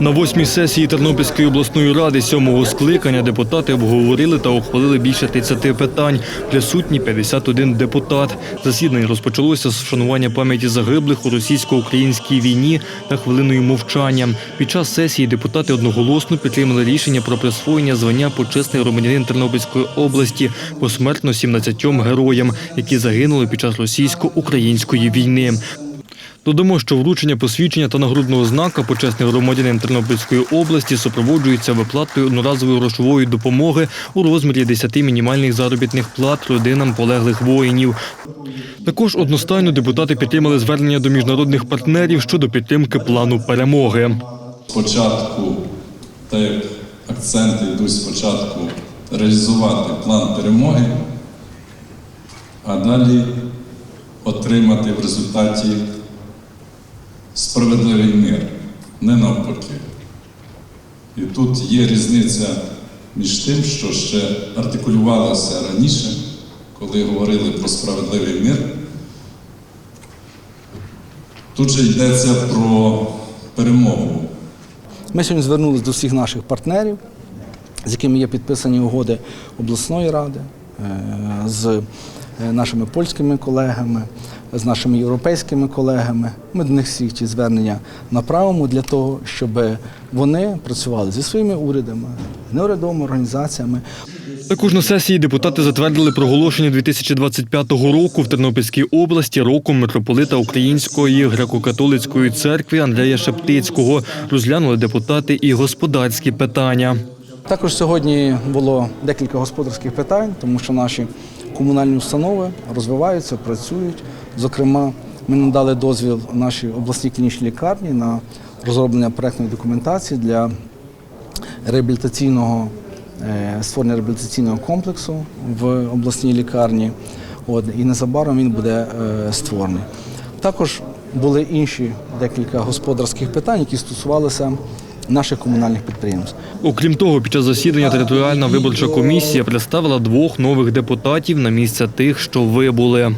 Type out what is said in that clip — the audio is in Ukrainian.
На восьмій сесії Тернопільської обласної ради сьомого скликання депутати обговорили та ухвалили більше 30 питань. Присутні 51 депутат. Засідання розпочалося з вшанування пам'яті загиблих у російсько-українській війні та хвилиною мовчання. Під час сесії депутати одноголосно підтримали рішення про присвоєння звання почесний громадянин Тернопільської області посмертно 17 героям, які загинули під час російсько-української війни. Додамо, що вручення посвідчення та нагрудного знака почесний громадянин Тернопільської області супроводжується виплатою одноразової грошової допомоги у розмірі 10 мінімальних заробітних плат родинам полеглих воїнів. Також одностайно депутати підтримали звернення до міжнародних партнерів щодо підтримки плану перемоги. спочатку, так як акценти йдуть спочатку реалізувати план перемоги, а далі отримати в результаті справедливий мир, не навпаки. І тут є різниця між тим, що ще артикулювалося раніше, коли говорили про справедливий мир. Тут же йдеться про перемогу. Ми сьогодні звернулися до всіх наших партнерів, з якими є підписані угоди обласної ради, е, з е, нашими польськими колегами, з нашими європейськими колегами. Ми до них всіх ці звернення направимо для того, щоб вони працювали зі своїми урядами, неурядовими організаціями. Також на сесії депутати затвердили проголошення 2025 року в Тернопільській області роком митрополита Української греко-католицької церкви Андрея Шептицького. Розглянули депутати і господарські питання. Також сьогодні було декілька господарських питань, тому що наші комунальні установи розвиваються, працюють. Зокрема, ми надали дозвіл нашій обласній клінічній лікарні на розроблення проектної документації для реабілітаційного е, створення реабілітаційного комплексу в обласній лікарні. От, і незабаром він буде е, створений. Також були інші декілька господарських питань, які стосувалися наших комунальних підприємств. Окрім того, під час засідання територіальна виборча комісія представила двох нових депутатів на місце тих, що вибули.